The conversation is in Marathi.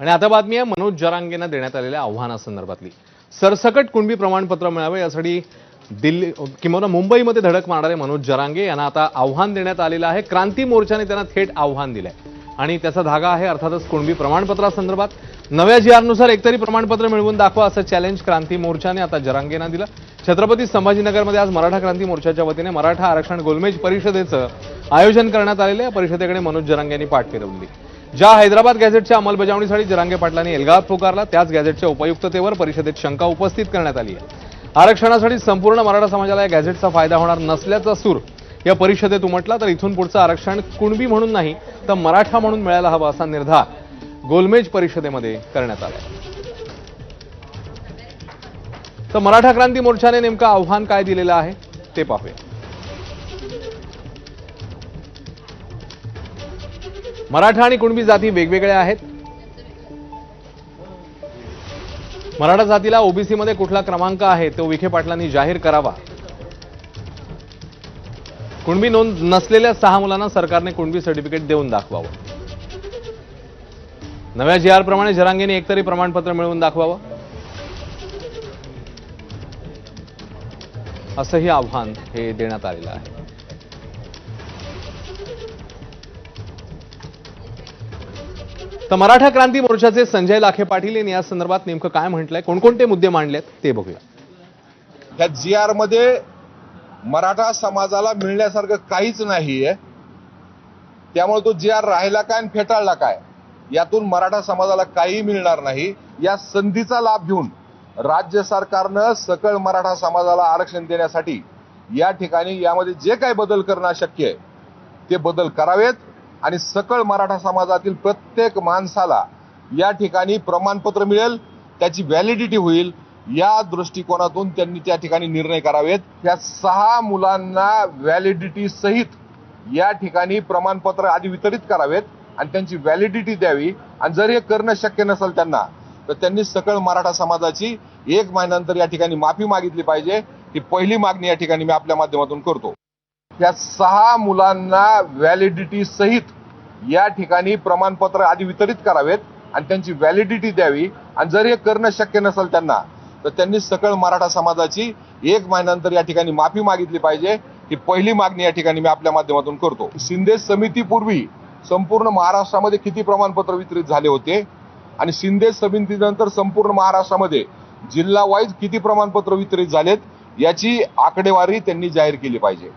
आणि आता बातमी आहे मनोज जरांगेंना देण्यात आलेल्या आव्हानासंदर्भातली. सरसकट कुणबी प्रमाणपत्र मिळावे यासाठी दिल्ली किंवा मुंबईमध्ये धडक मारणारे मनोज जरांगे यांना आता आव्हान देण्यात आलेलं आहे. क्रांती मोर्चाने त्यांना थेट आव्हान दिलंय. आणि त्याचा धागा आहे अर्थातच कुणबी प्रमाणपत्रासंदर्भात. नव्या जी आरनुसार एकतरी प्रमाणपत्र मिळवून दाखवा असं चॅलेंज क्रांती मोर्चाने आता जरांगेंना दिलं. छत्रपती संभाजीनगरमध्ये आज मराठा क्रांती मोर्चाच्या वतीने मराठा आरक्षण गोलमेज परिषदेचं आयोजन करण्यात आलेलं आहे. या परिषदेकडे मनोज जरांगे यांनी पाठ फिरवली ज्या हैदराबाद गॅझेटच्या अंमलबजावणीसाठी जरांगे पाटलांनी एल्गार पुकारला त्याच गॅझेटच्या उपयुक्ततेवर परिषदेत शंका उपस्थित करण्यात आली आहे. आरक्षणासाठी संपूर्ण मराठा समाजाला या गॅझेटचा फायदा होणार नसल्याचा सूर या परिषदेत उमटला तर इथून पुढचं आरक्षण कुणबी म्हणून नाही तर मराठा म्हणून मिळायला हवा असा निर्धार गोलमेज परिषदेमध्ये करण्यात आला तर मराठा क्रांती मोर्चाने नेमकं आव्हान काय दिलेलं आहे ते पाहूया. मराठा आणि कुणबी जाती वेगवेगळ्या आहेत. मराठा जातीला ओबीसी मध्ये कुठला क्रमांक आहे तो विखे पाटलांनी जाहीर करावा. कुणबी नोंद नसलेल्या सहा मुलांना सरकारने कुणबी सर्टिफिकेट देऊन दाखवावं. नव्या जी आर प्रमाणे जरांगेने एकतरी प्रमाणपत्र मिळवून दाखवावं. असंही आव्हान हे देण्यात आलेलं आहे. तर मराठा क्रांती मोर्चाचे संजय लाखे पाटील यांनी या संदर्भात नेमकं काय म्हटलंय? कोणकोणते मुद्दे मांडलेत ते बघूया. त्या जी आरमध्ये मराठा समाजाला मिळण्यासारखं काहीच नाहीये. त्यामुळे तो जी आर राहिला काय आणि फेटाळला काय? यातून मराठा समाजाला काही मिळणार नाही. या संधीचा लाभ घेऊन राज्य सरकारनं सकळ मराठा समाजाला आरक्षण देण्यासाठी या ठिकाणी यामध्ये जे काही बदल करणं शक्य आहे ते बदल करावेत. आणि सकळ मराठा समाजातील प्रत्येक माणसाला या ठिकाणी प्रमाणपत्र मिळेल त्याची व्हॅलिडिटी होईल. या दृष्टिकोनातून त्यांनी त्या ठिकाणी निर्णय करावेत. त्या सहा मुलांना व्हॅलिडिटी सहित या ठिकाणी प्रमाणपत्र आधी वितरित करावेत आणि त्यांची व्हॅलिडिटी द्यावी. आणि जर हे करणं शक्य नसेल त्यांना तर त्यांनी सकळ मराठा समाजाची एक महिन्यानंतर या ठिकाणी माफी मागितली पाहिजे. ही पहिली मागणी या ठिकाणी मी आपल्या माध्यमातून करतो. त्या सहा मुलांना व्हॅलिडिटी सहित या ठिकाणी प्रमाणपत्र आधी वितरित करावेत आणि त्यांची व्हॅलिडिटी द्यावी. आणि जर हे करणं शक्य नसेल त्यांना तर त्यांनी सकळ मराठा समाजाची एक महिन्यानंतर या ठिकाणी माफी मागितली पाहिजे. ही पहिली मागणी या ठिकाणी मी आपल्या माध्यमातून करतो. शिंदे समितीपूर्वी संपूर्ण महाराष्ट्रामध्ये किती प्रमाणपत्र वितरित झाले होते? आणि शिंदे समितीनंतर संपूर्ण महाराष्ट्रामध्ये जिल्हा वाईज किती प्रमाणपत्र वितरित झालेत? याची आकडेवारी त्यांनी जाहीर केली पाहिजे.